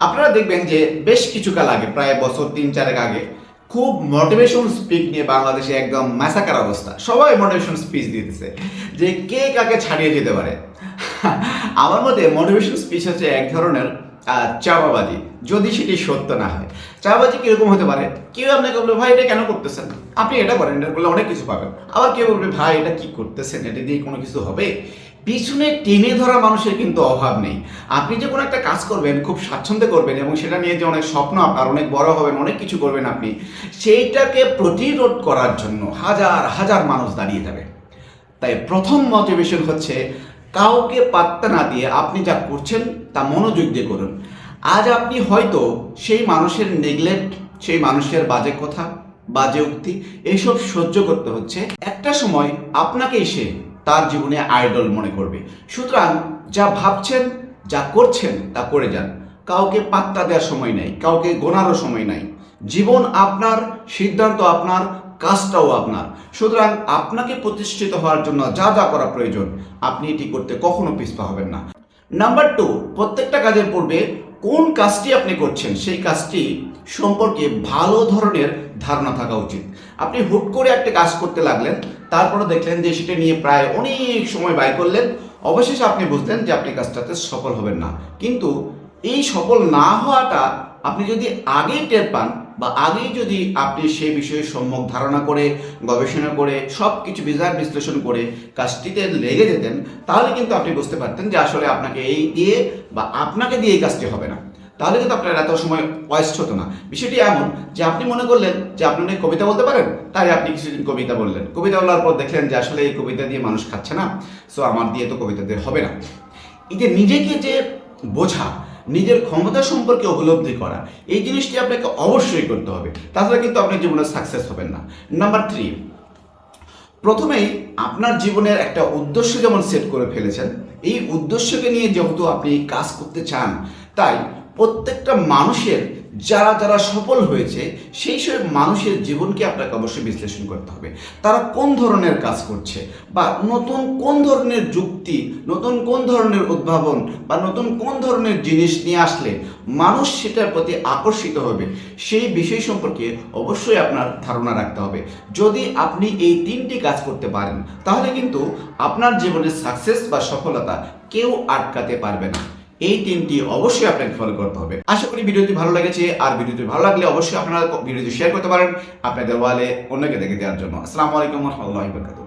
আপনারা দেখবেন যে বেশ কিছু কাল আগে, প্রায় বছর তিন চারেক আগে, খুব মোটিভেশন স্পিক নিয়ে বাংলাদেশে একদম ম্যাসাকার অবস্থা। সবাই মোটিভেশন স্পিচ দিতেছে যে কে কাকে ছাড়িয়ে যেতে পারে। আমার মতে মোটিভেশন স্পিচ হচ্ছে এক ধরনের চাপাবাজি যদি সেটি সত্য না হয়। চাপাবাজি কীরকম হতে পারে? কেউ আপনাকে বলবে, ভাই, এটা কেন করতেছেন? আপনি এটা করেন, এটা করলে অনেক কিছু পাবেন। আবার কেউ বলবে, ভাই, এটা কি করতেছেন? এটা দিয়ে কোনো কিছু হবে? পিছনে টেনে ধরা মানুষের কিন্তু অভাব নেই। আপনি যে কোনো একটা কাজ করবেন, খুব স্বাচ্ছন্দ্যে করবেন এবং সেটা নিয়ে যে অনেক স্বপ্ন আপনার, অনেক বড় হবেন, অনেক কিছু করবেন আপনি, সেইটাকে প্রতিরোধ করার জন্য হাজার হাজার মানুষ দাঁড়িয়ে যাবে। তাই প্রথম মোটিভেশন হচ্ছে কাউকে পাত্তা না দিয়ে আপনি যা করছেন, তা মনোযোগ দিয়ে করুন। আজ আপনি হয়তো সেই মানুষের নেগলেক্ট সেই মানুষের বাজে কথা, বাজে উক্তি এইসব সহ্য করতে হচ্ছে। একটা সময় আপনাকেই সে তার জীবনে আইডল মনে করবে। সুতরাং যা ভাবছেন, যা করছেন, তা করে যান। কাউকে পাত্তা দেওয়ার সময় নেই, কাউকে গোনারও সময় নাই। জীবন আপনার, সিদ্ধান্ত আপনার, কাজটাও আপনার। সুতরাং আপনাকে প্রতিষ্ঠিত হওয়ার জন্য যা যা করা প্রয়োজন, আপনি এটি করতে কখনো পিছপা হবেন না। নাম্বার টু, প্রত্যেকটা কাজের পূর্বে কোন কাজটি আপনি করছেন, সেই কাজটি সম্পর্কে ভালো ধরনের ধারণা থাকা উচিত। আপনি হুট করে একটা কাজ করতে লাগলেন তারপরে দেখলেন যে সেটা নিয়ে প্রায় অনেক সময় ব্যয় করলেন। অবশেষে আপনি বুঝলেন যে আপনি কাজটাতে সফল হবেন না। কিন্তু এই সফল না হওয়াটা আপনি যদি আগেই টের পান বা আগেই যদি আপনি সেই বিষয়ে সম্যক ধারণা করে, গবেষণা করে সব কিছু বিচার বিশ্লেষণ করে কাজটিতে লেগে যেতেন, তাহলে কিন্তু আপনি বুঝতে পারতেন যে আসলে আপনাকে এই দিয়ে বা আপনাকে দিয়ে এই কাজটি হবে না। তাহলে কিন্তু আপনার এত সময় ওয়েস্ট হতো না। বিষয়টি এমন যে আপনি মনে করলেন যে আপনি অনেক কবিতা বলতে পারেন, তাই আপনি কিছুদিন কবিতা বললেন। কবিতা বলার পর দেখলেন যে আসলে এই কবিতা দিয়ে মানুষ খাচ্ছে না সো আমার দিয়ে তো কবিতা দিয়ে হবে না। এই যে নিজেকে যে বোঝা, নিজের ক্ষমতা সম্পর্কে উপলব্ধি করা, এই জিনিসটি আপনাকে অবশ্যই করতে হবে। তাছাড়া কিন্তু আপনি জীবনে সাকসেস হবেন না। নাম্বার থ্রি প্রথমেই আপনার জীবনের একটা উদ্দেশ্য যেমন সেট করে ফেলেছেন, এই উদ্দেশ্যকে নিয়ে যেহেতু আপনি কাজ করতে চান, তাই প্রত্যেকটা মানুষের, যারা যারা সফল হয়েছে, সেই সব মানুষের জীবনকে আপনাকে অবশ্যই বিশ্লেষণ করতে হবে। তারা কোন ধরনের কাজ করছে? বা নতুন কোন ধরনের যুক্তি, নতুন কোন ধরনের উদ্ভাবন, বা নতুন কোন ধরনের জিনিস নিয়ে আসলে মানুষ সেটার প্রতি আকর্ষিত হবে, সেই বিষয় সম্পর্কে অবশ্যই আপনার ধারণা রাখতে হবে। যদি আপনি এই তিনটি কাজ করতে পারেন, তাহলে কিন্তু আপনার জীবনের সাকসেস বা সফলতা কেউ আটকাতে পারবে না। এই তিনটি অবশ্যই আপনাকে ফলো করতে হবে। আশা করি ভিডিওটি ভালো লেগেছে। আর ভিডিওটি ভালো লাগলে অবশ্যই আপনারা ভিডিওটি শেয়ার করতে পারেন। আপনাদের ওয়ালে অন্যকে দেখে দেওয়ার জন্য। আসসালামু আলাইকুম রহমতুল্লাহ বরকাত